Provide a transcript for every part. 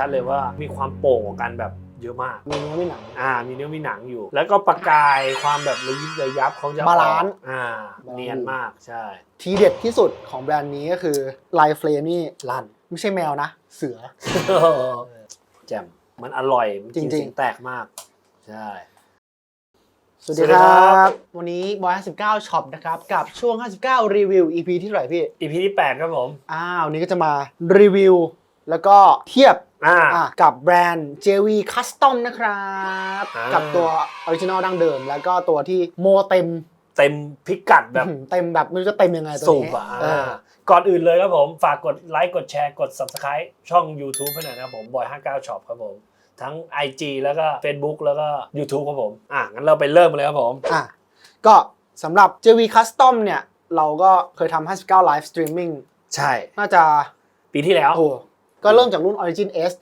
ได้ชัดเลยว่ามีความโป่งกว่ากันแบบเยอะมาก มีเนื้อมีหนัง อ่า มีเนื้อมีหนังอยู่ แล้วก็ประกายความแบบระยิบระยับเขาจะออกบาลานซ์ อ่าบาลานซ์เนียนมาก ใช่ ทีเด็ดที่สุดของแบรนด์นี้ก็คือลายเฟรมนี่ลั่น ไม่ใช่แมวนะ เสือ แจ่ม มันอร่อยมันกินจริงๆเสียงแตกมาก ใช่ สวัสดีสวัสดีคครัรับบวันนี้บอย59ช็อปนะครับ กับช่วง 59 รีวิว EP ที่เท่าไหร่พี่อีพีที่ 8 ครับผม อ้าววันนี้ก็จะมารีวิว แล้วก็เทียบ อ่า อะกับแบรนด์ JV Custom นะครับ อ่ากั กับตัวออริจินอลดั้งเดิม แล้วก็ตัวที่โมเต็มเต็มพิกัดแบบอื้อหือเต็มแบบไม่รู้จะเต็มยังไงตัวสูบนี้อะเออ ก่อนอื่นเลยครับผม ฝากกดไลค์กดแชร์กด Subscribe ช่อง YouTube ให้หน่อยนะครับผมบอย59 Shop ครับผม ทั้ง IG แล้วก็ Facebook แล้วก็ YouTube ครับผม อะ งั้นเราไปเริ่มกันเลยครับผม อะก็สำหรับ JV Custom เนี่ย เราก็เคยทำ59 Live Streaming ใช่ น่าจะปีที่แล้ว โอ้ ก็เริ่มจากรุ่น Origin S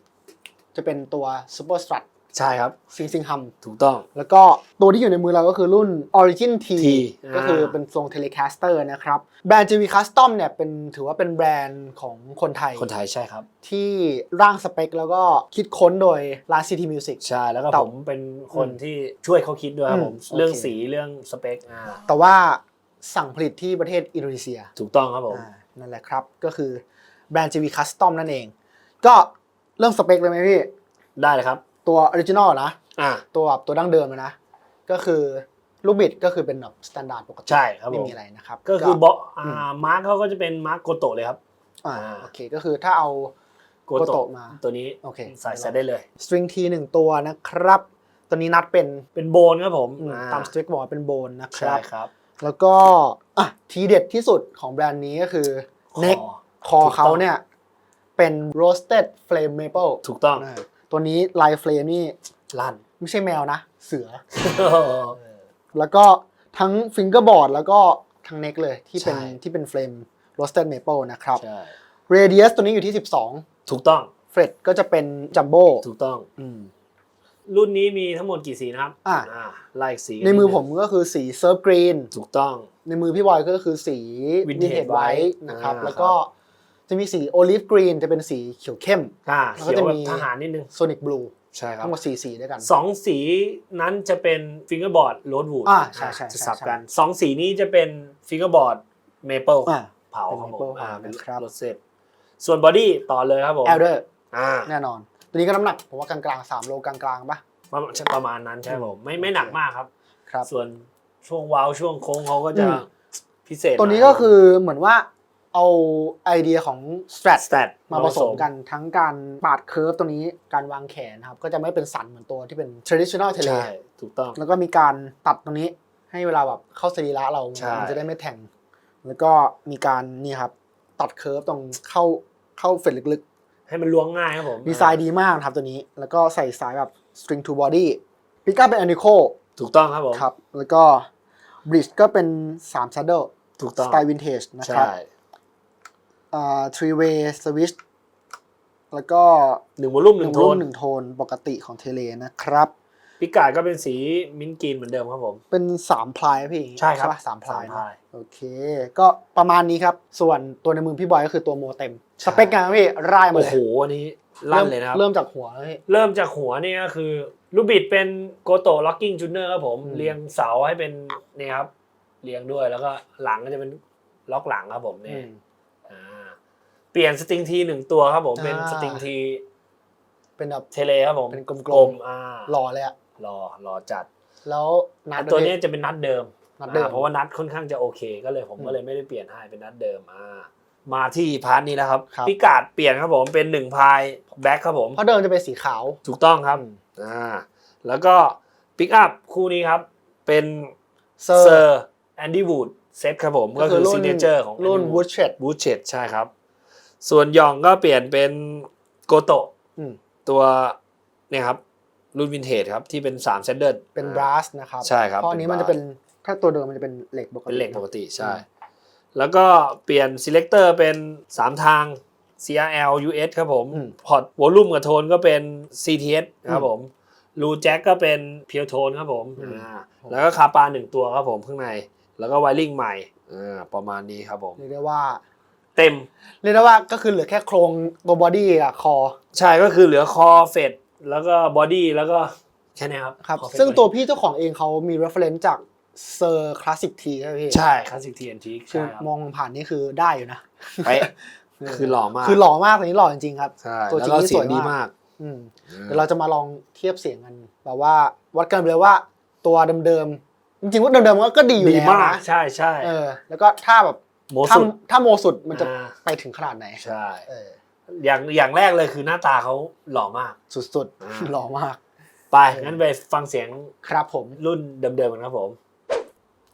จะเป็นตัว Super Strut ใช่ครับซิงซิงฮัมถูกต้อง แล้วก็ตัวที่อยู่ในมือเราก็คือรุ่น Origin T, T ก็คือเป็นทรง Telecaster นะครับ แบรนด์ JV Custom เนี่ยเป็นถือว่าเป็นแบรนด์ของคนไทย คนไทยใช่ครับ ที่ร่างสเปคแล้วก็คิดค้นโดยร้าน City Music ใช่ แล้วก็แต่ผมเป็นคนที่ช่วยเขาคิดด้วยครับผมอืมเรื่องโอเคสีเรื่องสเปคอ่าแต่ว่าสั่งผลิตที่ประเทศอินโดนีเซีย ถูกต้องครับผมอ่านั่นแหละครับก็คือแบรนด์ JV Custom นั่นเอง ก็เรื่องสเปคเลยไหมพี่ ได้เลยครับ ตัวออริจินอลนะ อ่า ตัวแบบตัวดั้งเดิมเลยนะ ก็คือลูกบิดก็คือเป็นแบบสแตนดาร์ดปกติใช่ครับไม่ผมมีอะไรนะครับ ก็คือเบาะอ่ามาร์คเขาก็จะเป็นมาร์คโกโตะเลยครับ อ่าอ่า โอเคก็คือถ้าเอา โกโกโตะโตะมา ตัวนี้โอเคใส่ใส่ได้เลย สตริงทีหนึ่งตัวนะครับ ตัวนี้นัดเป็นเป็นโบนครับผมอืมอ่ตามสตริกบอกว่าเป็นโบนนะคใช่รับ ครับแล้วก็อะทีเด็ดที่สุดของแบรนด์นี้ก็คือเน็กคอถูกต้อง เขาเนี่ย เป็น roasted flame maple ถูกต้องอ่าตัวนี้ลายเฟรมนี่ลั่น ไม่ใช่แมวนะ เสือ แล้วก็ทั้งฟิงเกอร์บอร์ดแล้วก็ทั้งเน็กเลยที่เป็นใช่ ที่เป็นเฟรม roasted maple นะครับ ใช่ radius ตัวนี้อยู่ที่ถูกต้อง12เฟรดก็จะเป็นจัมโบ้ถูกต้อง อืม รุ่นนี้มีทั้งหมดกี่สีนะครับอะ ไล่สีในมือผมก็คือสีเซิร์ฟกรีน ถูกต้อง ในมือพี่บอยก็คือสี Vintage vintage White white นะครับ อ่าแล้วก็ จะมีสีโอลิฟกรีนจะเป็นสีเขียวเข้มอ่าแล้วก็เขียวจะแบมีบทหารนิดนึงโซนิกบลูใช่ครับ ทั้งหมดสีสีด้วยกัน สองสีนั้นจะเป็นฟิงเกอร์บอร์ดโรดวูดอ่าใช่ใช่จะใช่สับใช่กันสองสีนี้จะเป็นฟิงเกอร์บอร์ดเมเปิลอ่าเผาเป็นครับผม maple อ่าเป็นนะครับรสเซตส่วนบอดี้ต่อเลยครับผมแอลเดอร์อ่า แน่นอน ตัวนี้ก็น้ำหนักผมว่ากลางๆ3โลกลางๆป่ะ ประมาณประมาณนั้นใช่ผมไม่ไม่หนักมากครับ ครับ ส่วนช่วงว้าวช่วงโค้งเขาก็จะอืม พิเศษตัวนี้ก็คือเหมือนว่า เอาไอเดียของ strat สแตทมาผสมกันทั้งการปาดเคิร์ฟตัวนี้การวางแขนครับ ก็จะไม่เป็นสันเหมือนตัวที่เป็น traditional ใช่ tele ถูกต้อง แล้วก็มีการตัดตรงนี้ให้เวลาแบบเข้าสรีระเราใช่มันจะได้ไม่แทง แล้วก็มีการนี่ครับ ตัดเคิร์ฟตรงเข้าเข้าเฟดลึกให้มันล้วงง่ายครับผมๆดีไซน์ดีมากนะครับตัวนี้ แล้วก็ใส่สายแบบ string to body ปิก้าเป็น a n i c o ถูกต้องครับผมครับ แล้วก็ bridge ก็เป็น3 saddle ถูกต้องสไตล์วินเทจนะคใช่รับ อ่า three way switch แล้วก็หนึ่งวอลลุ่มหหนึ่นึ่งงโทรุ่นนหนึ่งโทนปกติของเทเลนะครับ พิกาดก็เป็นสีมิ้นท์กรีนเหมือนเดิมครับผม เป็นสามพลายพี่ใช่ครับปะสามพลายสามพเนอะลาย โอเค ก็ประมาณนี้ครับ ส่วนตัวในมือพี่บอยก็คือตัวโมเต็มใช่สเปคงานพี่ร่ายมาโอ้เลยโหอันนี้ลั่นเลยนะครับ เริ่มจากหัวแล้วพี่ เริ่มจากหัวนี่ก็คือลูกบิดเป็นโกโตล็อกกิ้งจูเนอร์ครับผม อืม เรียงเสาให้เป็นนี่ครับ เรียงด้วยแล้วก็หลังก็จะเป็นล็อกหลังครับผมอืนี่มอ่าเปลี่ยนสตริงทีหนึ่งตัวครับผมเป็นอ่าสตริงทีเป็นแบบเทเลครับผมเป็นกลมๆกลมอ่าหล่อเลยอะรอรอจัด แล้วนัดตัวด้วยนี้พี่จะเป็นนัดเดิมนัดเดิมอ่าเพราะว่านัดค่อนข้างจะโอเค ก็เลยผมอืมก็เลยไม่ได้เปลี่ยนให้เป็นนัดเดิมอ่ามาที่พาร์ทนี้แล้วครับครับพิกาดเปลี่ยนครับผมเป็นหนึ่งพายแบ็คครับผมเพราะเดิมจะเป็นสีขาวถูกต้องครับอ่าแล้วก็ปิกอัพคู่นี้ครับ เป็นเซอร์เซอร์แอนดี้วูดเซตครับผมก็คือรุ่ซินเนเจอร์ของรุ่นวูดเชดวูดเชดใช่ครับ ส่วนยองก็เปลี่ยนเป็นโกโตะอืม ตัวเนี่ยครับ รุ่นวินเทจครับ ที่เป็น3เซนเดิลเป็นบราสนะครับใช่ครับเพราะอันนี้เป็นมันจะเป็นถ้าตัวเดิมมันจะเป็นเหล็กปกติเป็นเหล็กปกติใช่อืมแล้วก็เปลี่ยน selector เป็น 3 ทาง CRL US ครับผมอืมพอร์ตวอลลุ่มกับโทนก็เป็น CTS ครับอืมผมรูแจ็คก็เป็นเพียวโทนครับผมอืมอ่าแล้วก็คาปาหนึ่งตัวครับผมข้างใน แล้วก็ไวริ่งใหม่อ่าประมาณนี้ครับผมเรียกได้ว่า เต็ม เรียกได้ว่าก็คือเหลือแค่โครงตัวบอดี้กับคอใช่ก็คือเหลือคอเฟดแล้วก็บอดี้แล้วก็แค่นี้ครับครับคอเฟดซึ่งตัวพี่เจ้าของเองเขามี reference จากเซอร์คลาสสิกทีใช่ไหมพี่ใช่คลาสสิกทีแอนทีคืใช่อครับมองผ่านนี่คือได้อยู่นะไปะคือหล่อมาก คือหล่อมากตัวนี้หล่อจริงๆครับใช่ตัวจริงแล้วก็นี่เสียงสวยมากดีมากอืมเดี๋ยวเราจะมาลองเทียบเสียงกันแบบว่าวัดกันไปเลยว่าตัวเดิมๆจริงๆว่าเดิมๆก็ก็ดีอยู่ดีแล้วมากนะใช่ใช่เออแล้วก็ถ้าแบบ โมถ้าสุด ถ้าโมสุดมันจะอ่า ไปถึงขนาดไหนใช่ เอออย่างอย่างแรกเลยคือหน้าตาเขาหล่อมาก สุดอ่า ๆ หล่อมาก ไปงั้นไปฟังเสียงครับผม รุ่นเดิมๆกันครับผม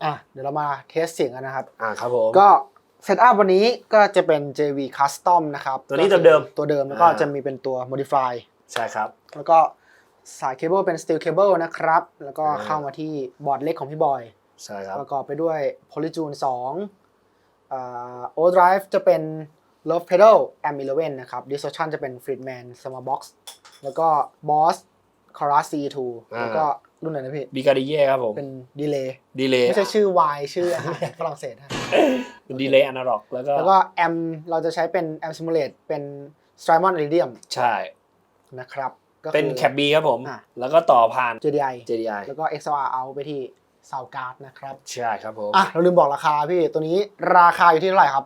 อะเดี๋ยวเรามาเทสเสียงกันนะครับ อ่าครับผม ก็เซตอัพวันนี้ก็จะเป็น JV Custom นะครับตัวนี้ก็คือเดิมๆตัวเดิมแล้วก็อ่า จะมีเป็นตัว Modify ใช่ครับ แล้วก็สายเคเบิลเป็น Steel Cable นะครับ แล้วก็อ่า เข้ามาที่บอร์ดเล็กของพี่บอย ใช่ครับ ประกอบไปด้วย Polytune 2 อ่า Overdrive จะเป็น Love Pedal Am 11นะครับ Distortion จะเป็น Friedman Summer Box แล้วก็ Boss Chorus C2 อ่าแล้วก็รุ่นไหนนะพี่บิการดิเย่ครับผม เป็น Delay ดีเลย์ไม่ใช่ชื่อ Y ชื่ออาหารฝรั่งเศสนะเป็นดีเลย์อนาล็อกแล้วก็แล้วก็แอมเราจะใช้เป็น Am Simulate เป็น Strymon Iridium ใช่นะครับก็คือเป็นแคปบีครับผมอะแล้วก็ต่อผ่าน JDI JDI แล้วก็ XLR out ไปที่ Soundcard นะครับใช่ครับผมอะเราลืมบอกราคาพี่ตัวนี้ราคาอยู่ที่เท่าไหร่ครับ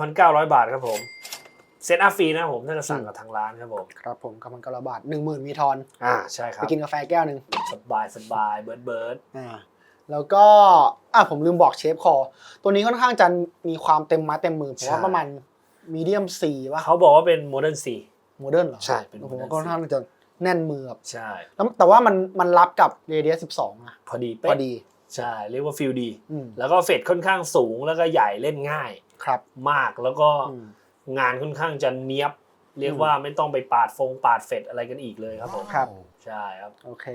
9,900 บาทครับผมเซตอัพฟรีนะครับผมถ้าจะสั่งกับทางร้านครับผมครับผมกำมันกระบาทหนึ่งหมื่นมีทอนอ่าใช่ครัไปบกินกาแฟแก้วหนึ่งสบายสบายเบิร์ดเบิร์ดอ่าแล้วก็อะผมลืมบอกเชฟคอ ตัวนี้ค่อนข้างจะมีความเต็มไม้เต็มมือผมว่าประมาณมีเดียมสี่ป่ะเขาบอกว่าเป็นโมเดิร์นซีโมเดิร์นเหรอ ใช่ เป็นผมว่า modern ก็ค่อนข้างจะแน่นมือแบบใช่แล้วแต่ว่ามันมันรับกับเรเดียสิบสองอะพอดีพเป๊ะอดี ใช่เรียกว่าฟิลดีอืมแล้วก็เฟดค่อนข้างสูงแล้วก็ใหญ่เล่นง่ายครับ มากแล้วก็อืมงานค่อนข้างจะเนี้ยบ เรียกว่าไม่ต้องไปปาดฟงปาดเฟดอะไรกันอีกเลยครับผมครับใช่ครับโอเค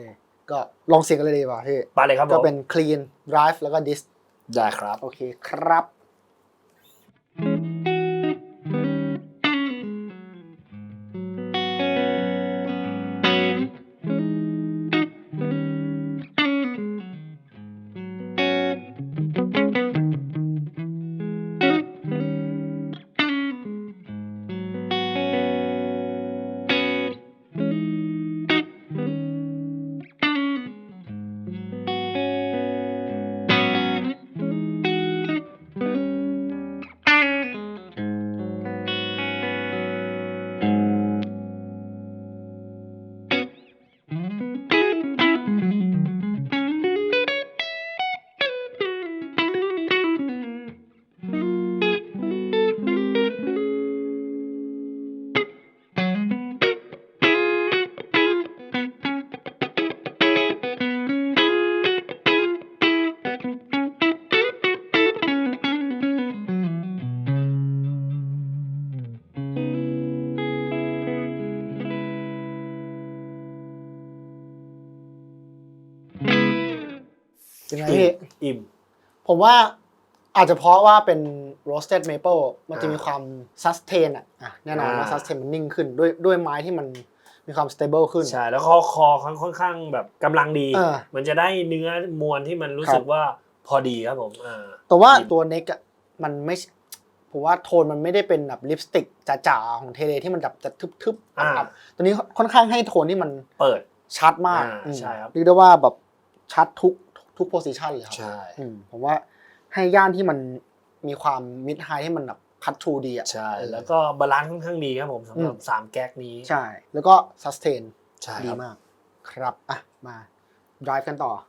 ก็ลองเสียงกันเลยดีกว่าพี่ไปเลยครับผมก็เป็น clean drive แล้วก็ dis ได้ครับโอเคครับ ผมว่าอาจจะเพราะว่าเป็น roasted maple มันจะมีความ sustain อะอะแน่นอนว่าอ่า sustain มันนิ่งขึ้นด้วยด้วยไม้ที่มันมีความ stable ขึ้น ใช่ แล้วคอคอค่อนข้างแบบกำลังดีเออมันจะได้เนื้อมวลที่มันรู้สึกว่าพอดีครับผมอ่าแต่ว่าตัวเน็กอะมันไม่ใช่ผมว่าโทนมันไม่ได้เป็นแบบลิปสติกจ๋าๆของเทเลที่มันแบบจะทึบๆอ่าอับๆตัวนี้ค่อนข้างให้โทนที่มันเปิดชัดมากอ่าอืมใช่ครับเรียกได้ว่าแบบชัดทุก ทุกโพสิชันเลยครับใช่อืมผมว่าให้ย่านที่มันมีความมิดไฮที่มันแบบคัดทูดีอะใช่เออแล้วก็บาลานซ์ค่อนข้างดีครับผมสำหรับอืมสามแก๊กนี้ใช่ แล้วก็ซัสเทนใช่ดีครับมาก ครับอะมา drive กันต่ออ่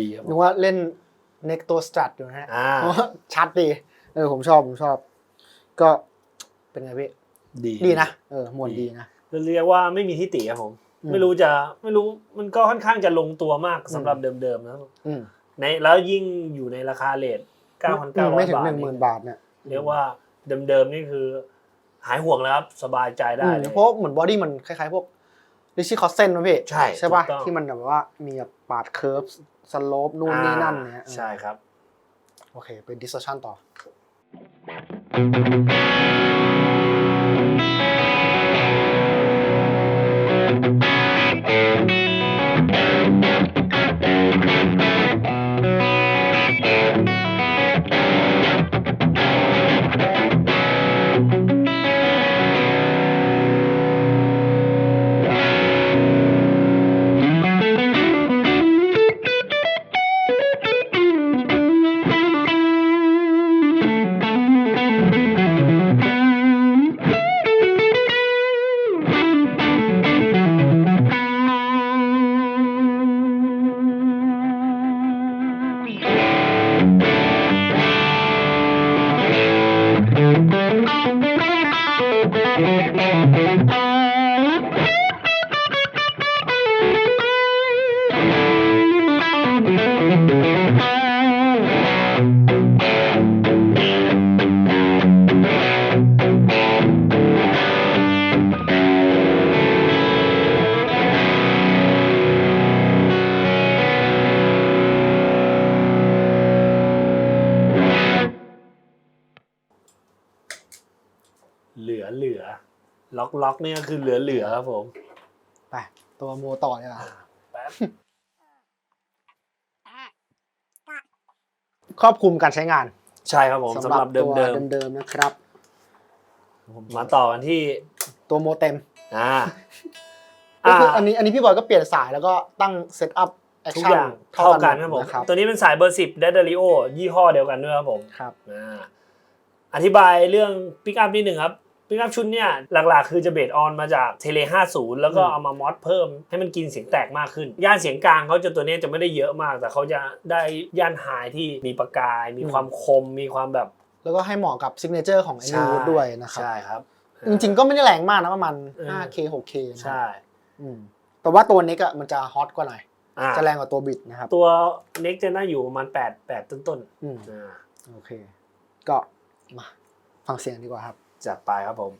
ดีครับผนึมกว่าเล่นเน็กตัวสตรัทอยู่นะฮะอ่าเพราะว่าชัดดีเออผมชอบผมชอบ ก็เป็นไงพี่ดีดีนะเออมวนดีนะเรียกว่าไม่มีที่ติครับผมอืมไม่รู้จะไม่รู้มันก็ค่อนข้างจะลงตัวมากสำหรับเดิมๆนะครับอืมในแล้วยิ่งอยู่ในราคาเลท9,900ไม่ถึงบาทหนึ่งหมื่นบาทเนี่ยเรียกว่าเดิมๆนี่คือ หายห่วงแล้วครับสบายใจได้อืมเลยเพราะเหมือนบอดี้มันคล้ายๆพวกริชี่คอสเซนนะพี่ใช่ใช่ป่ะถูกต้องที่มันแบบว่ามีแบบปาดเคิร์ฟ สโลปนู่นนี่นั่นเนี่ยอ่าใช่ครับ โอเค เป็นดิส o ชันต่อ นี่ก็คือเหลือเหลือครับผมไปตัวโมต่อเนี่ยนะแป๊บครอบคลุมการใช้งานใช่ครับผมสำหรับเดิตัวมเดิมๆนะครับ ๆมาต่อกันที่ตัวโมเต็มอ่าก็คืออ่าอันนี้อันนี้พี่บอยก็เปลี่ยนสายแล้วก็ตั้งเซตอัพแอคทุกชั่อนย่างเท่ากันครับผม นะครับตัวนี้เป็นสายเบอร์สิบเดดริโอยี่ห้อเดียวกันด้วยครับผมครับอ่าอธิบายเรื่องปิกอัพนิดหนึ่งครับ ปิกอัพชุดเนี่ยหลักๆ คือจะเบสออนมาจากเทเล50 แล้วก็อืมเอามามอดเพิ่มให้มันกินเสียงแตกมากขึ้น ย่านเสียงกลางเขาจะตัวเนี้ยจะไม่ได้เยอะมาก แต่เขาจะได้ย่านไฮที่มีประกาย มีความคมมีความแบบ แล้วก็ให้เหมาะกับซิกเนเจอร์ของไอ้นิวด้วยนะครับใช่ครับ จริงๆก็ไม่ได้แรงมากนะประมาณเออ 5K 6K นะใช่อืมแต่ว่าตัวเน็กอะมันจะฮอตกว่าหน่อยอ่าจะแรงกว่าตัวบิดนะครับ ตัวเน็กจะน่าอยู่ประมาณ8 8ต้นอืมๆอ่าโอเค ก็มาฟังเสียงดีกว่าครับ จัดไปครับผม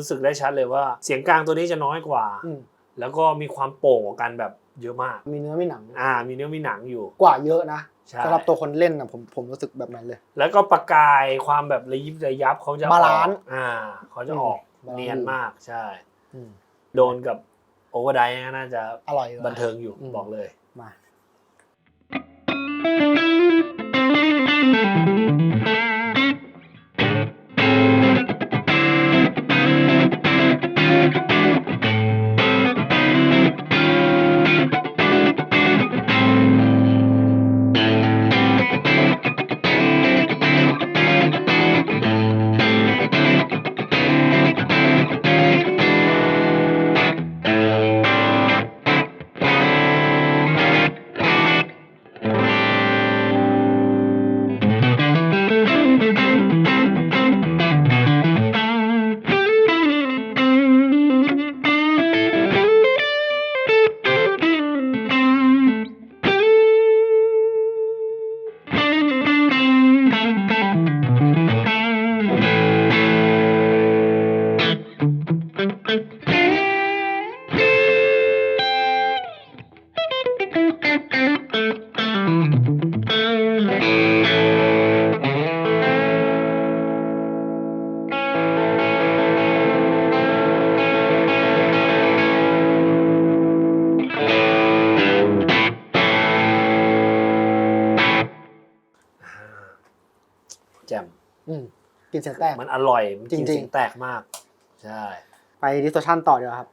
รู้สึกได้ชัดเลยว่า เสียงกลางตัวนี้จะน้อยกว่า อืมแล้วก็มีความโปร่งกว่ากันแบบเยอะมาก มีเนื้อมีหนังอ่า มีเนื้อมีหนังอยู่กว่าเยอะนะใช่สำหรับตัวคนเล่นนะผมผมรู้สึกแบบนั้นเลย แล้วก็ประกายความแบบระยิบระยับเขาจะออกบาลานซ์ อ่าเขาจะออกอืมเนียนมากใช่ อืมโดนกับโอเวอร์ไดน่าจะอร่อยว่ะบันเทิงอยู่อืม บอกเลย มา แจ่มอืมกินเสียงแตกมันอร่อยมันกินจริงๆ เสียงแตกมาก ใช่ ไปดิสโทชันต่อเดี๋ยวาครับ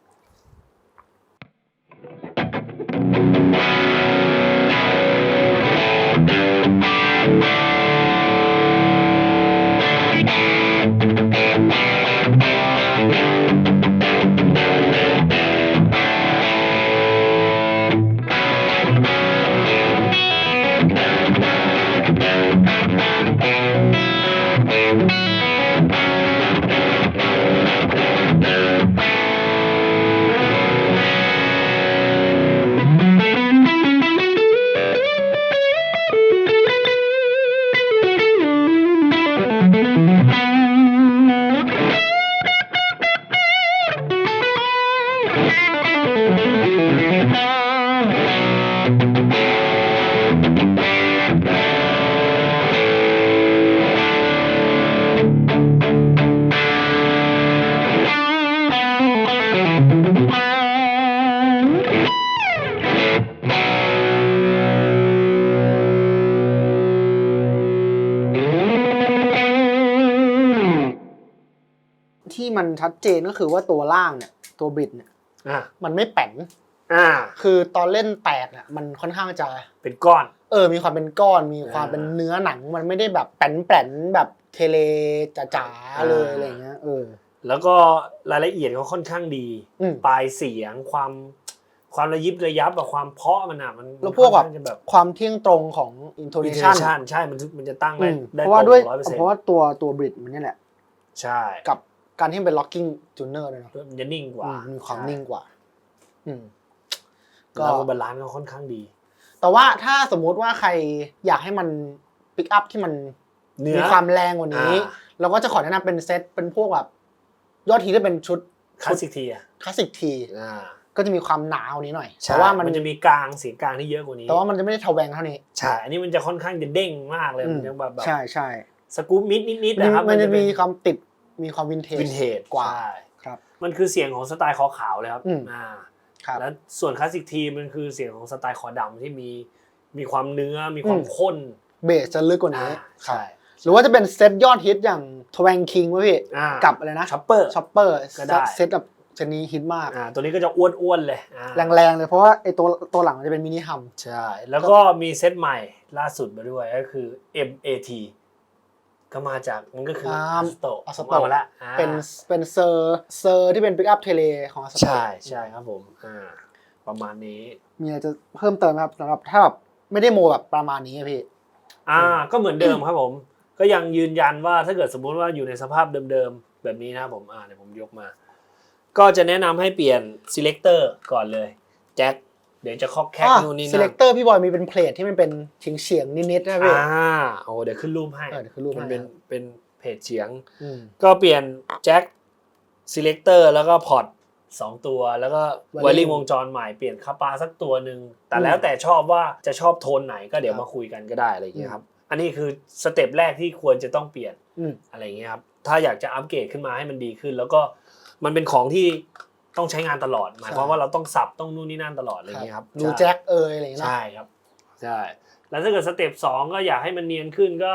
ชัดเจนก็คือว่าตัวล่างเนี่ย ตัวบริดเนี่ยอะมันไม่แป้นอ่า คือตอนเล่นแตกอะมันค่อนข้างจะเป็นก้อน เออ มีความเป็นก้อนมีความอ่าเป็นเนื้อหนัง มันไม่ได้แบบแป้นๆแบบเทเลจ๋าอ่าๆเลยอะไรเงี้ยเออ แล้วก็รายละเอียดเขาค่อนข้ข้างดีอืมปลายเสียงความความระยิบระยับกับความเพราะมันอะมันแล้วพวกแบบค่อนข้างจะแบบความเที่ยงตรงของ intonation intonation ใช่มันมันจะตั้งอืได้มได้เพราะว่าด้วยร้อยเปอร์เซ็นเพต์ราะว่าตัวตัวบริดมันเนี่ยแหละ ใช่กับ การที่มันเป็น locking tuner ด้วยเนาะมันจะนิ่งกว่าอืมมีความนิ่งกว่า อืม ก็ แล้วก็บาลานซ์ก็ค่อนข้างดี แต่ว่าถ้าสมมุติว่าใครอยากให้มันปิกอัพที่มันเนื้อมีความแรงกว่านี้อ่าเราก็จะขอแนะนำเป็นเซตเป็นพวกแบบยอดทีที่เป็นชุดคลาสสิกทีอะคลาสสิกที อ่าก็จะมีความหนาวนี้หน่อยใช่แต่ว่ามันมันจะมีกลางเสียงกลางที่เยอะกว่านี้แต่ว่ามันจะไม่ได้ทะแวงเท่านี้ ใช่อันนี้มันจะค่อนข้างจะเด้งมากเลยอืมัมนจะแบบแบบใช่ใช่สกู๊ปมิดนิดๆมันนะครับมันจะมีเป็ความติด มีความวินเทจวินเทจกว่าใช่ครับ มันคือเสียงของสไตล์คอขาวเลยครับอืมอ่าครับแล้วส่วนคลาสสิกทีมันคือเสียงของสไตล์คอดำที่มีมีความเนื้อมีความอืมข้นเบสจะลึกกว่านี้อ่าครับใช่หรือว่าจะเป็นเซตยอดฮิตอย่างทแวงคิงวะพี่อ่ากับอะไรนะช็อปเปอร์ช็อปเปอร์ก็ได้เซตแบบเซตนี้ฮิตมากอ่าตัวนี้ก็จะอ้วนๆเลยอ่าแรงๆเลยเพราะว่าไอตัวตัวหลังมันจะเป็นมินิฮัมใช่แล้วก็มีเซตใหม่ล่าสุดมาด้วยก็คือ MAT ก็มาจากมันก็คืออัสโตอัสโตเอามาละอ่าเป็นเป็นเซอร์เซอร์ที่เป็นปิกอัพเทเลของอัสโตใช่ใช่ครับผมอ่าประมาณนี้ มีอะไรจะเพิ่มเติมไหมครับสำหรับถ้าแบบไม่ได้โมแบบประมาณนี้อะพี่อ่าก็เหมือนเดิมครับผม ก็ยังยืนยันว่าถ้าเกิดสมมุติว่าอยู่ในสภาพเดิมๆแบบนี้นะครับผมอ่าเดี๋ยวผมยกมา ก็จะแนะนำให้เปลี่ยน selector ก่อนเลยแจ็คเดี๋ยวจะคอกแคกนู่นนี่ซีนั่เลนกเตอร์พี่บอยมีเป็นเพลทที่มันเป็นเฉียงเฉียงๆนิดๆนะพี่อ่าโอ้เดี๋ยวขึ้นรูปให้ เออเดี๋ยวขึ้นรูปให้มันเป็นเป็นเพจเฉียง อืม ก็เปลี่ยนแจ็ค selector แล้วก็พอร์ตสองตัว แล้วก็ Wiring ไวริ่งวงจรใหม่เปลี่ยนคาปาสักตัวหนึ่งแต่อืมแล้วแต่ชอบว่าจะชอบโทนไหนก็เดี๋ยวครับมาคุยกันก็ได้อะไรอย่างเงี้ยครับ อันนี้คือสเต็ปแรกที่ควรจะต้องเปลี่ยนอืม อะไรอย่างเงี้ยครับ ถ้าอยากจะอัปเกรดขึ้นมาให้มันดีขึ้น แล้วก็มันเป็นของที่ ต้องใช้งานตลอด หมายความว่าเราต้องสับต้องนู่นนี่นั่นตลอดอะไรอย่างเงี้ยครับรูแจ็คเอยอะไรอย่างเงี้ยนะใช่ครับใช่แล้วถ้าเกิดสเต็ปสองก็อยากให้มันเนียนขึ้นก็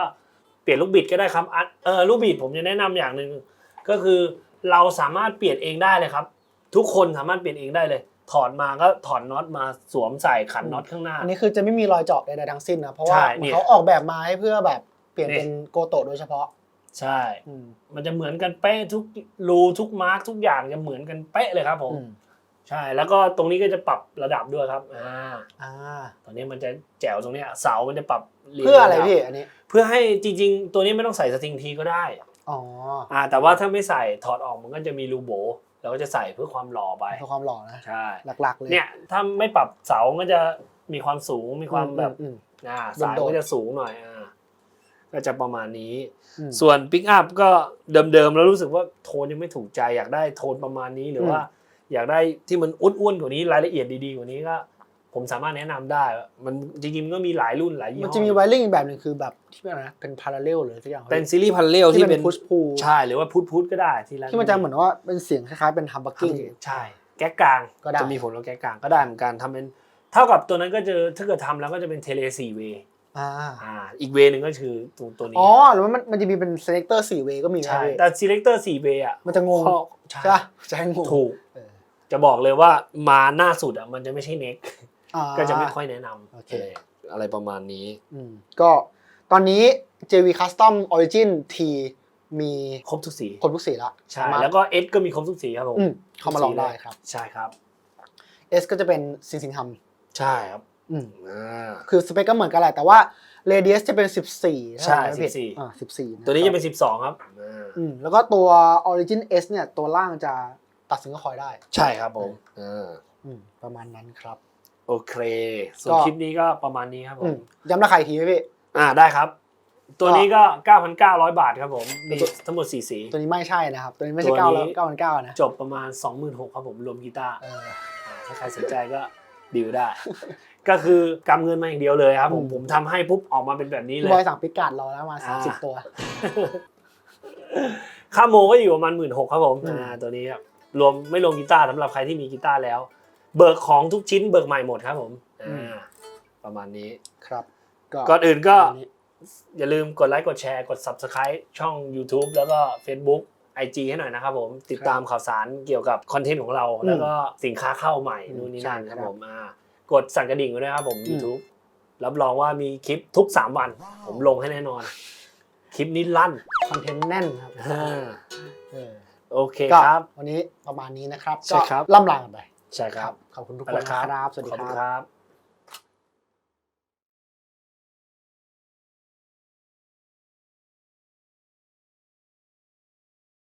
เปลี่ยนลูกบิดก็ได้ครับอันเออลูกบิดผมจะแนะนำอย่างหนึ่งก็คือเราสามารถเปลี่ยนเองได้เลยครับ ทุกคนสามารถเปลี่ยนเองได้เลย ถอดมาก็ถอดน็อตมาสวมใส่ขันน็อตข้างหน้าอันนี้คือจะไม่มีรอยเจาะใดๆทั้งสิ้นนะเพราะว่าใช่เหมืเนี่อนยเขาออกแบบมาให้เพื่อแบบเปลี่ยนนี่เป็นโกโตะโดยเฉพาะ ใช่อืมมันจะเหมือนกันเป๊ะทุกรูทุกมาร์กทุกอย่างจะเหมือนกันเป๊ะเลยครับผมอืมใช่แล้วก็ตรงนี้ก็จะปรับระดับด้วยครับอ่าอ่าตอนนี้มันจะแจ๋วตรงเนี้ยเสามันจะปรับยงเพื่ออะไรดับพี่อันนี้ เพื่อให้จริง ๆ ตัวนี้ไม่ต้องใส่สตริงทีก็ได้อ๋ออ่า แต่ว่าถ้าไม่ใส่ถอดออกมันก็จะมีรูโบเราก็จะใส่เพื่อความหล่อไปเพื่อความหล่อนะใช่หลักๆเลยเนี่ยถ้าไม่ปรับเสาก็จะมีความสูงมีความแบบอืมอ่าสายโดดๆก็จะสูงหน่อยอ่า ก็จะประมาณนี้อืมส่วนปิกอัพก็เดิมๆแล้วรู้สึกว่าโทนยังไม่ถูกใจ อยากได้โทนประมาณนี้หรือว่า อยากได้ที่มันอ้วนๆกว่านี้รายละเอียดดีๆกว่านี้ก็ผมสามารถแนะนำได้ว่ามันจริงๆมันก็มีหลายรุ่นหลายยี่ห้มันอจะมีไวริ่งอีกแบบหนึ่งคือแบบที่เป็นอะไรนะเป็นพาราเรลหรือสักอย่าง เป็นซีรีส์พันเลลที่ที่เป็เป็นนพุชพูใช่หรือว่าพุทพุทก็ได้ที่ร้านที่มันจะเหมือนว่าเป็นเสียงคล้ายๆเป็นฮัมบักกิ้งใช่ แก๊กกลางก็ได้จะมีผลกับแก๊กกลางก็ได้เหมือนกันทำเป็นเท่ากับตัวนั้นก็จะถ้าเกิดทำแล้วก็จะเป็นเทเลสี่เว อ่าอ่าอีกเวนึงก็คือตัวตัวนี้อ๋อหรือว่ามันมันจะมีเป็นเซเลคเตอร์สี่เวก็มีนะใช่พี่แต่ selector สี่เวอะมันจะงงข้อใช่ใช่ปะจะให้งงถูก เออจะบอกเลยว่ามาหน้าสุดอะมันจะไม่ใช่เน็กอ่า ก็จะไม่ค่อยแนะนำโอเคเอออะไรประมาณนี้ อืมก็ตอนนี้ JV Custom Origin T มีครบทุกสีคนทุกสีละใช่สามารถแล้วก็ S ก็มีครบทุกสีครับผมอืมเข้ามาลองได้ครับ ใช่ครับ S ก็จะเป็นซิงซิงฮัมใช่ครับ อืมอ่าคือสเปคก็เหมือนกันแหละแต่ว่า Radius จะเป็น 14ใช่ถ้าจำไม่ผิด14อ่า14ตัวนี้จะเป็น12ครับอ่าอืมแล้วก็ตัว Origin S เนี่ยตัวล่างจะตัดสิงเกิลคอยได้ ใช่ครับผมอ่าอืมประมาณนั้นครับ โอเค ส่วนก็คลิปนี้ก็ประมาณนี้ครับผอืมมย้ำราคาอีกทีไหมพี่ อ่าได้ครับ ตัวนี้ก็ 9,900 บาทครับผมมีทั้งหมด4สี ตัวนี้ไม่ใช่นะครับ ตัวนี้ไม่ใช่ตัวเก้านี้แล้วเก้าพันเก้านะจบประมาณ 26,000ครับผมรวมกีตาร์เอออ่าถ้าใครสนใจก็ดิวได้ ก็คือกำเงินมาอย่างเดียวเลยครับผมอืมผมทำให้ปุ๊บออกมาเป็นแบบนี้เลพี่ยบอยสั่งพิกัดรอแล้วมาอ่าสามสิบตัว ค่าโมก็อยู่ประมาณหมื่นหกครับผมอืม อ่าตัวนี้ครับรวมไม่รวมกีตาร์สำหรับใครที่มีกีตาร์แล้ว เบิกของทุกชิ้นเบิกใหม่หมดครับผมอ่าประมาณนี้ ครับ ก่อนอื่นก็ประมาณนี้อย่าลืมกดไลค์กดแชร์กด Subscribe ช่อง YouTube แล้วก็ Facebook IG ให้หน่อยนะครับผมติดตามข่าวสารเกี่ยวกับคอนเทนต์ของเรา แล้วก็สินค้าเข้าใหม่อืมนู่นนี่นั่นใช่คครัรับบผมอ่า กดสั่นกระดิ่งไว้ด้วยครับผมอืม YouTube รับรองว่ามีคลิปทุก 3 วัน ผมลงให้แน่นอน คลิปนี้ลั่นคอนเทนต์แน่นครับอ่าเออโอเคก็ครับ วันนี้ประมาณนี้นะครับใช่ก็ครับล่ำลากันไปใช่ครับ ขอบคุณทุกไปคนแล้วนะครับ สวัสดีขอบคคุณรับ ครับ